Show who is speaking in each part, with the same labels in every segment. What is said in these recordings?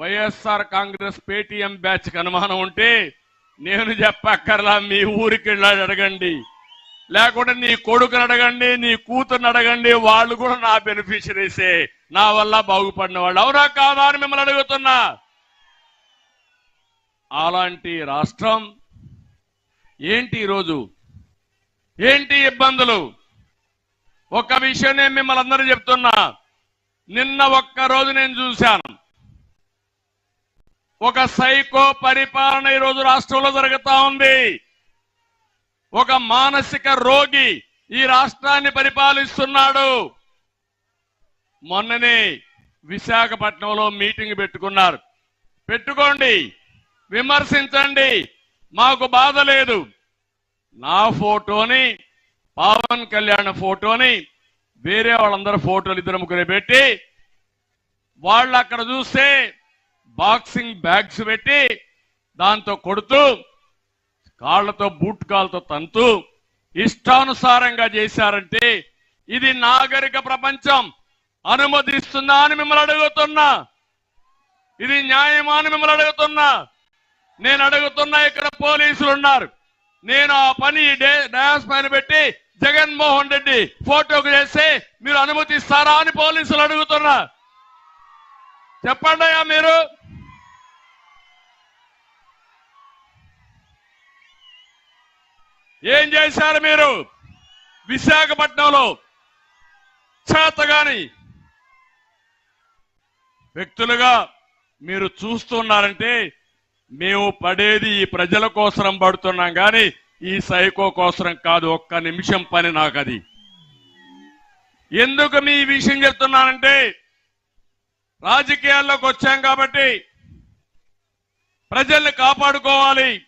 Speaker 1: YSR Congress Paytm batch అనుమానం ఉంటే నేను చెప్పక్కర్లా మీ ఊరికి అడగండి. లేకుంటే నీ కొడుకుని అడగండి నీ కూతుర్ని అడగండి వాళ్ళు కూడా నా బెనిఫిషరీసే. నా వల్ల బాగుపడిన వాళ్ళు. అవునా కాదా అని మిమ్మల్ని అడుగుతున్నా. అలాంటి రాష్ట్రం ఏంటి ఈరోజు? ఏంటి ఇబ్బందులు? ఒక విషయం నేను మిమ్మల్ని అందరూ చెప్తున్నా. నిన్న ఒక్క రోజు నేను చూశాను. ఒక సైకో పరిపాలన ఈరోజు రాష్ట్రంలో జరుగుతా ఉంది. ఒక మానసిక రోగి ఈ రాష్ట్రాన్ని పరిపాలిస్తున్నాడు. మొన్ననే విశాఖపట్నంలో మీటింగ్ పెట్టుకున్నారు. పెట్టుకోండి విమర్శించండి మాకు బాధ లేదు. నా ఫోటోని పవన్ కళ్యాణ్ ఫోటోని వేరే వాళ్ళందరూ ఫోటోలు ఇద్దరు ముగ్గురు పెట్టి వాళ్ళు అక్కడ చూస్తే బాక్సింగ్ బ్యాగ్స్ పెట్టి దాంతో కొడుతూ కాళ్ళతో బూట్ కాళ్ళతో తంతు ఇష్టానుసారంగా చేశారంటే ఇది నాగరిక ప్రపంచం. అనుమతిస్తుందా అని మిమ్మల్ని అడుగుతున్నా. ఇది న్యాయమా అని మిమ్మల్ని అడుగుతున్నా. నేను అడుగుతున్నా ఇక్కడ పోలీసులు ఉన్నారు. నేను ఆ పని డే డయాస్ పైన పెట్టి జగన్మోహన్ రెడ్డి ఫోటోకు చేస్తే మీరు అనుమతిస్తారా అని పోలీసులు అడుగుతున్నా చెప్పండి అయ్యా మీరు. ఏం చేశారు మీరు? విశాఖపట్నంలో చేతగాని వ్యక్తులుగా మీరు చూస్తున్నారంటే మేము పడేది ఈ ప్రజల కోసరం పడుతున్నాం కానీ ఈ సైకో కోసరం కాదు. ఒక్క నిమిషం పని నాకు అది ఎందుకు మీ విషయం చెప్తున్నానంటే రాజకీయాల్లోకి వచ్చాం కాబట్టి ప్రజల్ని కాపాడుకోవాలి.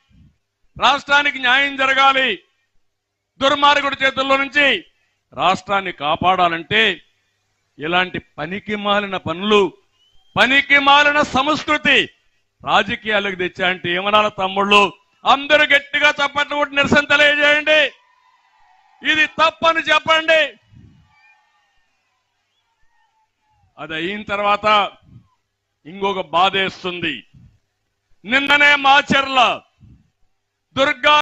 Speaker 1: రాష్ట్రానికి న్యాయం జరగాలి. దుర్మార్గుడి చేతుల్లో నుంచి రాష్ట్రాన్ని కాపాడాలంటే ఇలాంటి పనికి మాలిన పనులు పనికి మాలిన సంస్కృతి రాజకీయాలకు తెచ్చాయంటే ఏమనాల తమ్ముళ్ళు? అందరూ గట్టిగా చప్పట్లు కొట్టి నిరసన తెలియజేయండి. ఇది తప్పని చెప్పండి. అది అయిన తర్వాత ఇంకొక బాధేస్తుంది. నిన్ననే మాచర్ల దుర్గా